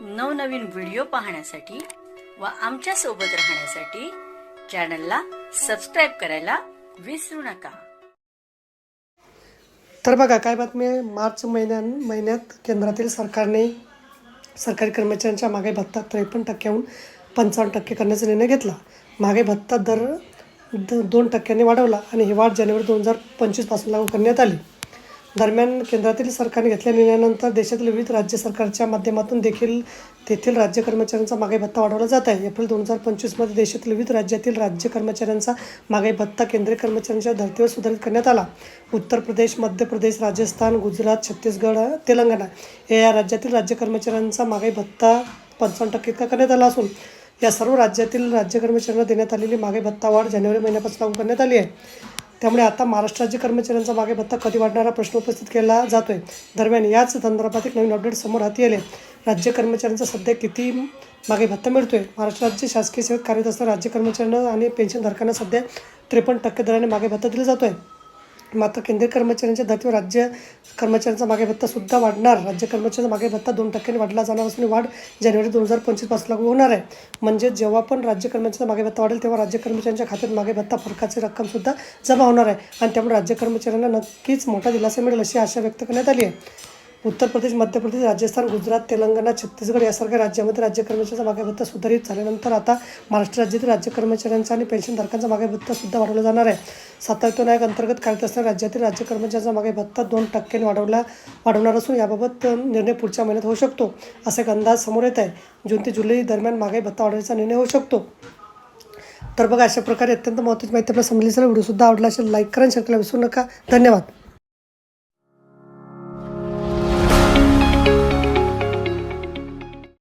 नवनवीन व्हिडिओ पाहण्यासाठी व आमच्यासोबत राहण्यासाठी चॅनलला सबस्क्राईब करायला विसरू नका. तर बघा काय बातमी आहे? मार्च महिन्या महिन्यात केंद्रातील सरकारने सरकारी कर्मचाऱ्यांच्या मागे भत्ता त्रेपन्न टक्क्याहून पंचावन्न टक्के करण्याचा निर्णय घेतला. मागे भत्ता दर द दोन टक्क्यांनी वाढवला आणि ही वाढ जानेवारी दोन हजार पंचवीसपासून लागू करण्यात आली. दरम्यान केंद्रातील सरकारने घेतलेल्या निर्णयानंतर देशातील विविध राज्य सरकारच्या माध्यमातून देखील तेथील राज्य कर्मचाऱ्यांचा मागे भत्ता वाढवला जात आहे. एप्रिल दोन हजार पंचवीसमध्ये देशातील विविध राज्यातील राज्य कर्मचाऱ्यांचा मागाई भत्ता केंद्रीय कर्मचाऱ्यांच्या धर्तीवर सुधारित करण्यात आला. उत्तर प्रदेश मध्य प्रदेश राजस्थान गुजरात छत्तीसगड तेलंगणा या राज्यातील राज्य कर्मचाऱ्यांचा मागाई भत्ता पंचावन्न टक्के इतका करण्यात आला असून या सर्व राज्यातील राज्य कर्मचाऱ्यांना देण्यात आलेली मागे भत्ता वाढ जानेवारी महिन्यापासून लागू करण्यात आली आहे. त्यामुळे आता महाराष्ट्र राज्य कर्मचाऱ्यांचा मागे भत्ता कधी वाढणारा प्रश्न उपस्थित केला जातोय. दरम्यान याच संदर्भात एक नवीन अपडेट समोर हाती आले राज्य कर्मचाऱ्यांचा सध्या किती मागे भत्ता मिळतोय? महाराष्ट्र राज्य शासकीय सेवेत कार्यरत असताना राज्य कर्मचाऱ्यांना आणि पेन्शनधारकांना सध्या त्रेपन्न टक्के दराने मागे भत्ता दिला जातोय. मात्र केंद्रीय कर्मचाऱ्यांच्या धर्तीवर राज्य कर्मचाऱ्यांचा मागे भत्ता सुद्धा वाढणार. राज्य कर्मचाऱ्यांचा मागे भत्ता दोन टक्क्यांनी वाढला जाणार असून वाढ जानेवारी दोन हजार पंचवीसपासून लागू होणार आहे. म्हणजे जेव्हा पण राज्य कर्मचाऱ्यांचा मागे भत्ता वाढेल तेव्हा राज्य कर्मचाऱ्यांच्या खात्यात मागे भत्ता फरकाची रक्कमसुद्धा जमा होणार आहे. आणि त्यामुळे राज्य कर्मचाऱ्यांना नक्कीच मोठा दिलासा मिळेल अशी आशा व्यक्त करण्यात आली आहे. उत्तर प्रदेश मध्य प्रदेश राजस्थान गुजरात तेलंगणा छत्तीसगड यासारख्या राज्यामध्ये राज्य कर्मचाऱ्यांचा मागे भत्ता सुधारित झाल्यानंतर आता महाराष्ट्र राज्यातील राज्य कर्मचाऱ्यांचा आणि पेन्शनधारकांचा मागे भत्ता सुद्धा वाढवला जाणार आहे. सातत्य नायक अंतर्गत कार्यरत असणाऱ्या राज्यातील राज्य कर्मचाऱ्यांचा मागे भत्ता दोन टक्क्यांनी वाढवला वाढवणार असून याबाबत निर्णय पुढच्या महिन्यात होऊ शकतो असा एक अंदाज समोर येत आहे. जून ते जुलै दरम्यान मागे भत्ता वाढवण्याचा निर्णय होऊ शकतो. तर बघा अशा प्रकारे अत्यंत महत्त्वाची माहिती आपल्याला समजली असेल व्हिडिओसुद्धा आवडला असेल लाईक करा आणि शेअर करायला विसरू नका. धन्यवाद.